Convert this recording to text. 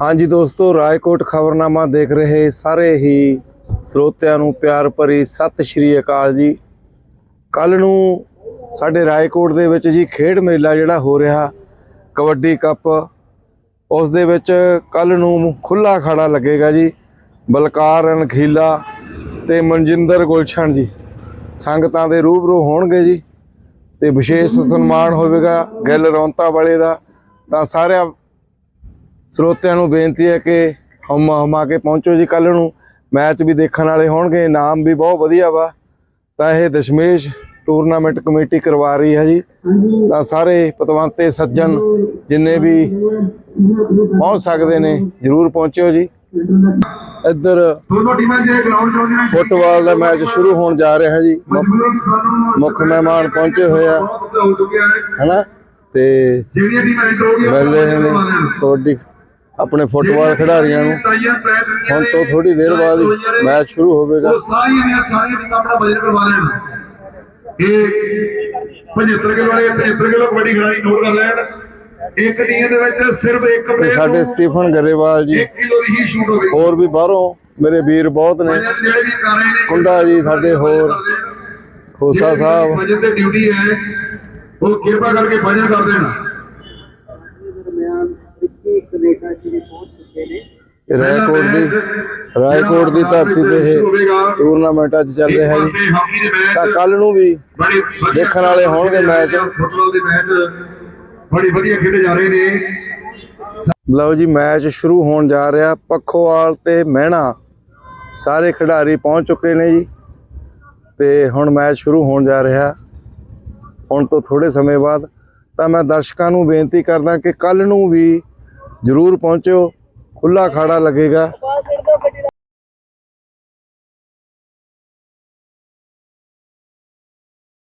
ਹਾਂਜੀ ਦੋਸਤੋ, ਰਾਏਕੋਟ ਖਬਰਨਾਮਾ ਦੇਖ ਰਹੇ ਸਾਰੇ ਹੀ ਸਰੋਤਿਆਂ ਨੂੰ ਪਿਆਰ ਭਰੀ ਸਤਿ ਸ਼੍ਰੀ ਅਕਾਲ ਜੀ। ਕੱਲ ਨੂੰ ਸਾਡੇ ਰਾਏਕੋਟ ਦੇ ਵਿੱਚ ਜੀ ਖੇਡ ਮੇਲਾ ਜਿਹੜਾ ਹੋ ਰਿਹਾ, ਕਬੱਡੀ ਕੱਪ। ਉਸ ਦੇ ਵਿੱਚ ਕੱਲ ਨੂੰ ਖੁੱਲਾ ਖਾੜਾ ਲੱਗੇਗਾ ਜੀ, ਬਲਕਾਰ, ਅਣਖੀਲਾ ਤੇ ਮਨਜਿੰਦਰ ਗੁਲਸ਼ਨ ਜੀ। ਸੰਗਤਾਂ ਦੇ ਰੂਬਰੂ ਹੋਣਗੇ ਜੀ ਤੇ ਵਿਸ਼ੇਸ਼ ਸਨਮਾਨ ਹੋਵੇਗਾ ਗਿੱਲ ਰੌਂਤਾ ਵਾਲੇ ਦਾ। ਤਾਂ ਸਾਰਿਆਂ ਸਰੋਤਿਆਂ ਨੂੰ ਬੇਨਤੀ ਹੈ ਕਿ ਹਮ ਹਮਾ ਕੇ ਪਹੁੰਚੋ ਜੀ ਕੱਲ ਨੂੰ। ਮੈਚ ਵੀ ਦੇਖਣ ਵਾਲੇ ਹੋਣਗੇ ਇਨਾਮ ਵੀ ਬਹੁਤ ਵਧੀਆ ਵਾ। ਤਾਂ ਇਹ ਦਸ਼ਮੇਸ਼ ਟੂਰਨਾਮੈਂਟ ਕਮੇਟੀ ਕਰਵਾ ਰਹੀ ਹੈ ਜੀ। ਤਾਂ ਸਾਰੇ ਪਤਵੰਤੇ, ਸੱਜਣ ਜਿੰਨੇ ਵੀ ਪਹੁੰਚ ਸਕਦੇ ਨੇ, ਜਰੂਰ ਪਹੁੰਚਿਓ ਜੀ। ਇੱਧਰ ਫੁੱਟਬਾਲ ਦਾ ਮੈਚ ਸ਼ੁਰੂ ਹੋਣ ਜਾ ਰਿਹਾ ਹੈ ਜੀ। ਮੁੱਖ- ਮੁੱਖ ਮਹਿਮਾਨ ਪਹੁੰਚੇ ਹੋਏ ਆ। ਹੋ ਹੈ ਹਨਾ? ਤੇ ਜਿਹੜੀਆਂ ਟੀਮਾਂ ਮਿਲ ਰਹੇ ਨੇ ਕਬੱਡੀ ਆਪਣੇ ਫੁੱਟਬਾਲ ਖਿਡਾਰੀਆਂ ਨੂੰ। ਹੁਣ ਤੋਂ ਥੋੜੀ ਦੇਰ ਬਾਅਦ ਹੀ ਮੈਚ ਸ਼ੁਰੂ ਹੋਵੇਗਾ। ਇਹ 75 ਕਿਲੋ ਵਾਲੇ 75 ਕਿਲੋ ਕਬੱਡੀ ਖਿਡਾਰੀ ਨੋਟ ਕਰ ਲੈਣ। ਇੱਕ ਟੀਮ ਦੇ ਵਿੱਚ ਸਿਰਫ ਇੱਕ ਤੇ ਪਲੇਅਰ ਸਾਡੇ ਸਟੀਫਨ ਗਰੇਵਾਲ ਜੀ। 1 ਕਿਲੋ ਦੀ ਹੀ ਸ਼ੂਟ ਹੋਵੇ ਹੋਰ ਵੀ ਬਾਹਰੋਂ ਮੇਰੇ ਵੀਰ ਬਹੁਤ ਨੇ। ਕੁੰਡਾ ਜੀ ਸਾਡੇ ਹੋਰ ਖੋਸਾ ਸਾਹਿਬ। ਤੇ ਡਿਊਟੀ ਹੈ ਉਹ ਕਿਰਪਾ ਕਰਕੇ ਵਜਨ ਕਰ ਦੇਣ ਦਰਮਿਆਨ 21 ਕੈਨੇਡਾ ਜਿਹੜੇ ਪਹੁੰਚ ਚੁੱਕੇ ਨੇ ਇਹ ਰਾਏਕੋਟ ਦੀ ਰਾਏਕੋਟ ਦੀ ਧਰਤੀ ਤੇ ਇਹ ਟੂਰਨਾਮੈਂਟ ਅੱਜ ਚੱਲ ਰਿਹਾ ਜੀ। ਦੇ ਮੈਚ ਤਾਂ ਕੱਲ ਨੂੰ ਵੀ ਦੇਖਣ ਵਾਲੇ ਹੋਣਗੇ ਮੈਚ। ਫੁੱਟਬਾਲ ਦੇ ਮੈਚ ਬੜੀ ਵਧੀਆ ਖੇਡੇ ਜਾ ਰਹੇ ਨੇ। ਲਓ ਜੀ ਮੈਚ ਸ਼ੁਰੂ ਹੋਣ ਜਾ ਰਿਹਾ। ਪੱਖੋਵਾਲ ਤੇ ਮਹਿਣਾ ਸਾਰੇ ਖਿਡਾਰੀ ਪਹੁੰਚ ਚੁੱਕੇ ਨੇ ਜੀ। ਤੇ ਹੁਣ ਮੈਚ ਸ਼ੁਰੂ ਹੋਣ ਜਾ ਰਿਹਾ। ਹੁਣ ਤੋਂ ਥੋੜੇ ਸਮੇਂ ਬਾਅਦ ਤਾਂ ਮੈਂ ਦਰਸ਼ਕਾਂ ਨੂੰ ਬੇਨਤੀ ਕਰਦਾ ਕਿ ਕੱਲ ਨੂੰ ਵੀ ਜਰੂਰ ਪਹੁੰਚਿਓ। ਖੁੱਲਾ ਖਾੜਾ ਲੱਗੇਗਾ।